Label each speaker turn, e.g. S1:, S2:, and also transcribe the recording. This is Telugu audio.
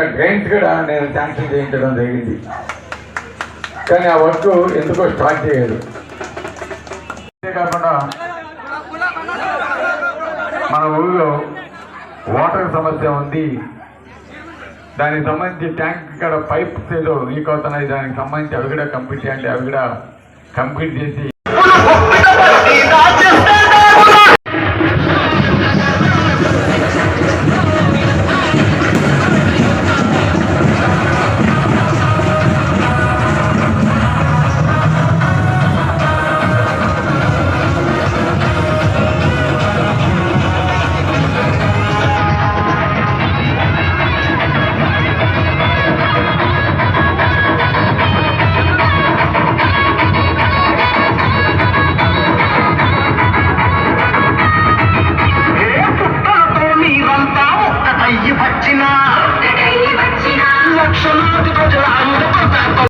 S1: ఒక కూడా నేను క్యాన్సిల్ చేయించడం జరిగింది. కానీ ఆ వర్క్ ఎందుకో స్టార్ట్ చేయదు అంతేకాకుండా మన ఊళ్ళో వాటర్ సమస్య ఉంది. దానికి సంబంధించి ట్యాంక్ ఇక్కడ పైప్ ఏదో లీక్ అవుతున్నాయి. దానికి సంబంధించి అవి కూడా కంప్లీట్ చేయండి. అవి కూడా కంప్లీట్ చేసి जिना